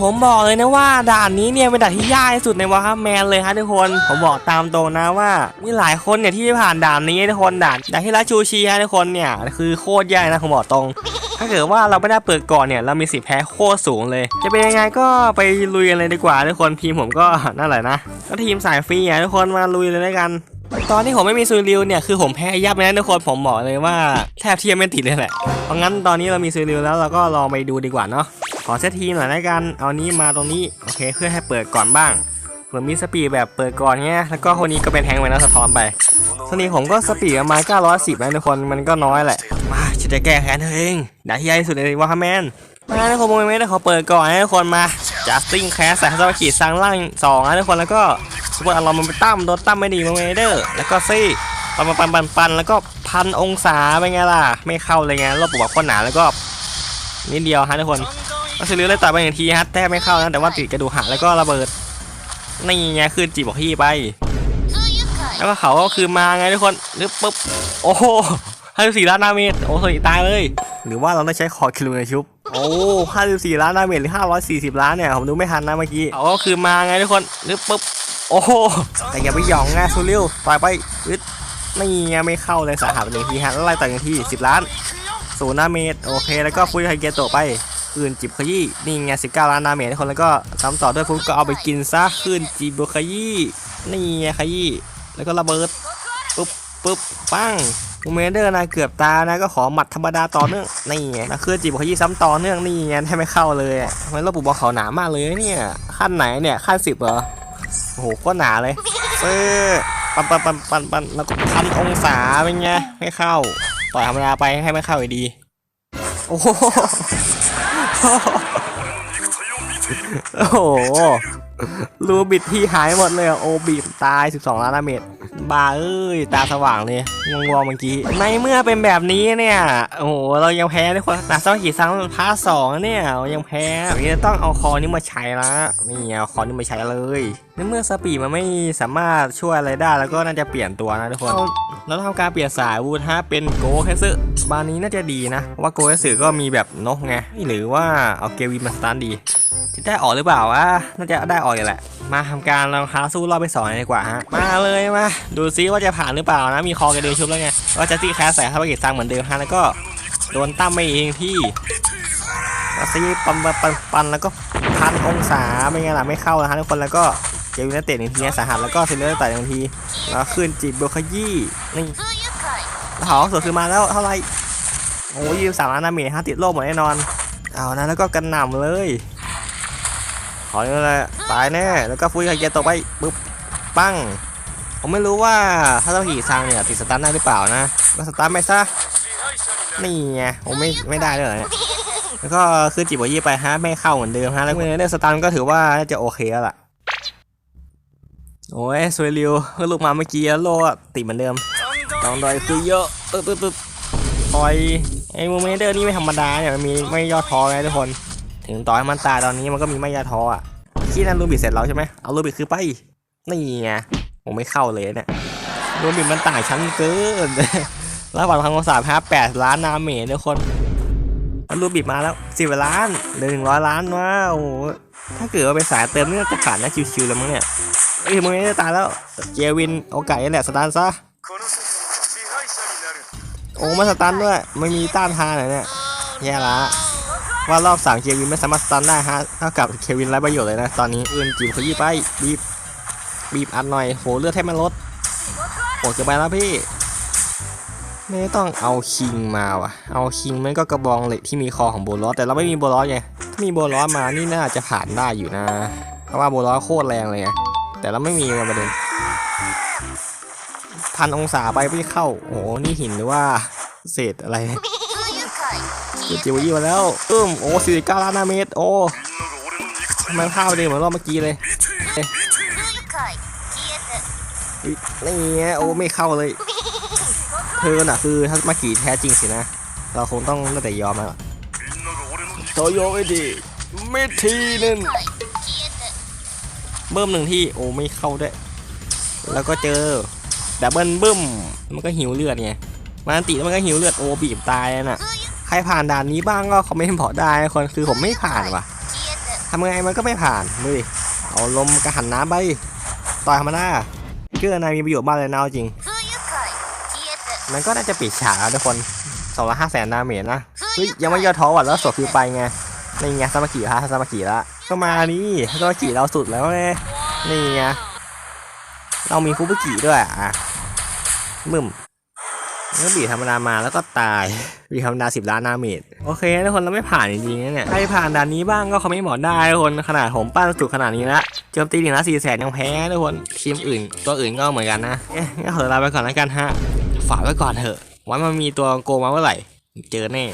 ผมบอกเลยนะว่าด่านนี้เนี่ยเป็นด่านที่ยากที่สุดในวอร์แมนเลยฮะทุกคน ผมบอกตามตรงนะว่ามีหลายคนเนี่ยที่ผ่านด่านนี้ทุกคนด่านด่านที่รัชชูชีฮะทุกคนเนี่ยคือโคตรยากนะผมบอกตรง ถ้าเกิดว่าเราไม่ได้เปิดก่อนเนี่ยเรามีสิทธิ์แพ้โคตรสูงเลย จะเป็นยังไงก็ไปลุยกันเลยดีกว่าทุกคนทีมผมก็นั่นแหละนะก็ทีมสายฟรีอะทุกคนมาลุยเลยด้วยกันตอนที่ผมไม่มีซูริวเนี่ยคือผมแพ้ยับเลยนะทุกคนผมบอกเลยว่าแทบเทียมไม่ติดเลยแหละเพราะงั้นตอนนี้เรามีซูริวแล้วเราก็ลองไปดูดีกว่าเนาะ ขอเซตทีมหน่อยแล้วกัน เอานี้มาตรงนี้ โอเค เพื่อให้เปิดก่อนบ้างเผื่อมีสปีดแบบเปิดก่อนเงี้ย แล้วก็คนนี้ก็เป็นแทงค์ไปนะสะท้อนไปตอนนี้ผมก็สปีดประมาณ910นะทุกคน มันก็น้อยแหละ มาฉันจะแก้แค้นเธอเองด่าที่ใหญ่สุดในวอร์แมนมาทุกคนโมเมนต์ขอเปิดก่อนนะทุกคนมาจัสติงแคสใส่ฮัสซาขีดสร้างล่างสองนะทุกคนแล้วก็ซุปเปอร์อารมณ์มันไปตั้มโดนตั้มไม่ดีมาเมเดอร์แล้วก็ซี่ปันปันปันปันแล้วก็พันองศาเป็นไงล่ะ ไม่เข้าเลยไงรอบปวกคนหนาแล้วก็นิดเดียวฮะทุกคน ก็ซื้อเลยต่อยไปหนึ่งทีฮะแทบไม่เข้านะแต่ว่าติดกระดูกหักแล้วก็ระเบิดนี่ไงคือจีบบอกพี่ไป แล้วก็เขาก็คือมาไงทุกคนนึกปุ๊บโอ้โหห้าสิบสี่ล้านดาเมจโอ้สนิตายเลย หรือว่าเราได้ใช้คอร์คิลูในชุบโอ้ห้าสิบสี่ล้านดาเมจหรือห้าร้อยสี่สิบล้านเนี่ยผมดูไม่ทันนะเมื่อกี้เขาก็คือมาไงทุกคนนึกปุ๊บโอ้โหแต่อย่าไปหยองนะซูริวต่อยไปอึดนี่ไงไม่เข้าเลยสาหัสหนึ่งทีฮะแล้วไล่ต่อยหนึ่งทีสิบล้านศูนย์ดาเมจโอเค แล้วก็ฟุยไฮเกโตไป คืนจิบขยี้นี่ไงสิบเก้าล้านดาเมจทุกคนแล้วก็ซ้ำต่อด้วยฟุยก็เอาไปกินซะคืนจิบขยี้นี่ไงขยี้แล้วก็ระเบิดปุ๊บปุ๊บปังมูเมเดอร์นะเกือบตานะก็ขอหมัดธรรมดาต่อเนื่องนี่ไงแล้วคืนจิบขยี้ซ้ำต่อเนื่องนี่ไงให้ไม่เข้าเลยทำไมระบุบอกเขาหนามากเลยเนี่ยขั้นไหนเนี่ยขั้นสิบเหรอโอ้โหก็หนาเลยเซอปันปันปันปันปันแล้วก็พันองศาเป็นไงไม่เข้าต่อยธรรมดาไปให้ไม่เข้าอยู่ดี โอ้โห โอ้โห รูบิดที่หายหมดเลยอะโอบีมตาย 12 ล้านดาเมจ บาเอ้ยตาสว่างเลยงงๆเมื่อกี้ ในเมื่อเป็นแบบนี้เนี่ยโอ้โหเรายังแพ้ทุกคนแต่สองกี่ซังพาร์ทสองเนี่ยยังแพ้อย่างนี้ต้องเอาคอนี้มาใช้ละนี่เอาคอนี้มาใช้เลยในเมื่อสปีดมันไม่สามารถช่วยอะไรได้แล้วก็น่าจะเปลี่ยนตัวนะทุกคนแล้วทำการเปลี่ยนสายวูดฮะเป็นโกแคสซึบานนี้น่าจะดีนะว่าโกแคสซึก็มีแบบนกไงหรือว่าเอาเกวีมาสตาร์ดีจะได้ออกหรือเปล่าวะน่าจะได้ออกอยู่แหละ มาทำการลองท้าสู้รอบไปสองดีกว่าฮะมาเลยมาดูซิว่าจะผ่านหรือเปล่านะ มีคอกระเดือชุบแล้วไงก็จะตีแคสใส่ทัพกิจสร้างเหมือนเดิมฮะแล้วก็โดนตั้มไม่เองที่ซีปันปันปันแล้วก็พันองศาไม่ไงล่ะไม่เข้าแล้วฮะทุกคนแล้วก็เจวินเตะหนึ่งทีนะสาหัสแล้วก็เซเลอร์ต่อยหนึ่งทีแล้วขึ้นจีบโบคยี่นี่แล้วเขาสดคือมาแล้วเท่าไหร่โอ้ยสามล้านดาเมจฮะติดโลกหมดแน่นอนเอานะแล้วก็กันหน่ำเลยขอเนี่แหละตายแน่แล้วก็ฟุ้ยไฮเกตตกไปปึ๊บปั้ง ผมไม่รู้ว่าถ้าเราขี่ซังเนี่ยติดสตาร์ทได้หรือเปล่านะก็สตาร์ทไปซะนี่ไงผมไม่ไม่ได้เลยแล้วก็คือจิบวยี่ไปฮะไม่เข้าเหมือนเดิมฮะแล้วเมื่อได้สตาร์ทก็ถือว่าน่าจะโอเคแล้วล่ะโอ้ยสวยริวเพิ่งลูกมาเมื่อกี้โลอะติดเหมือนเดิมจองดอยคือเยอะตึ๊บตึ๊บตึ๊บคอยไอ้โมเมนเดอร์นี่ไม่ธรรมดาเนี่ยมันมีไม่ย่อท้อไงทุกคน ถึงต่อให้มันตายตอนนี้มันก็มีไม่ย่อท้ออะขี้นั่นรูบิดเสร็จแล้วใช่ไหมเอารูบิดคือไปนี่ไง ผมไม่เข้าเลยเนี่ยโดมินมันต่างชั้นเกินระหว่างพันกว่าสามห้าแปดล้านนาเมททุกคนรูบิดมาแล้วสิบล้านเหลือหนึ่งร้อยล้านว้าวถ้าเกิดว่าไปสายเติมนี่จะขาดนะชิวๆแล้วมั้งเนี่ยเอ้ยมึงไม่ได้ตายแล้วเจวินโอกาสนี่แหละสตาร์ซะโอ้มาสตันด้วยไม่มีต้านทานเลยเนี่ยแย่ละว่ารอบสามเจวินไม่สามารถสตันได้ฮะเท่ากับเควินไร้ประโยชน์เลยนะ ตอนนี้อื่นจีบขยี้ไปบีบ บีบอัดหน่อยโหเลือดแทบไม่ลดโอ้จะไปแล้วพี่ ไม่ต้องเอาคิงมาว่ะ เอาคิงมันก็กระบองเหล็กที่มีคอของโบลอสแต่เราไม่มีโบลอสไงถ้ามีโบลอสมานี่น่าจะผ่านได้อยู่นะ เพราะว่าโบลอสโคตรแรงเลยไงแต่เราไม่มีไงประเด็นพันองศาไปไม่เข้า โอ้โหนี่หินหรือว่าเศษอะไรเจิวยี่มาแล้วอึ้มโอ้สี่เก้าล้านเมตรโอ้ทำไมภาพดีเหมือนรอบเมื่อกี้เลย นี่โอ้ไม่เข้าเลย เธอน่ะคือถ้ามากี่แท้จริงสินะ เราคงต้องน่าแต่ยอมแล้วโตโยไอดิไม่ทีนึงเบิ่มหนึ่งที่โอ้ไม่เข้าได้แล้วก็เจอดับเบิลบึ้มมันก็หิวเลือดไงมันติมันก็หิวเลือดโอ้บีบตายน่ะใครผ่านด่านนี้บ้างก็คอมเมนต์บอกได้คนคือผมไม่ผ่านว่ะทำไงมันก็ไม่ผ่านดูดิเอาลมกระหันน้ำไปต่อยธรรมดา เกอนายมีประโยชน์มากเลยนะจริง มันก็น่าจะปิดฉากแล้วทุกคนสองร้อยห้าแสนดาเมจนะยังไม่ย่อท้อว่ะแล้วสดฟิวไปไงนี่ไงซามากีฮะซามากิละก็มานี่ซามากีเราสุดแล้วเลยนี่ไงเรามีฟูบุกิด้วยอะมึม แล้วบีธรรมดามาแล้วก็ตายบีธรรมดาสิบล้านนาเมตโอเคทุกคนเราไม่ผ่านจริงๆนะเนี่ยใครผ่านด่านนี้บ้างก็คอมเมนต์บอกได้ทุกคนขนาดผมปั้นสุดขนาดนี้ละโจมตีถึงละสี่แสนยังแพ้ทุกคนทีมอื่น ตัวอื่นก็เหมือนกันนะเอ๊ะงั้นขอลาไปก่อนแล้วกันฮะฝากไว้ก่อนเถอะวันมันมีตัวโกงมาเมื่อไหร่ เจอแน่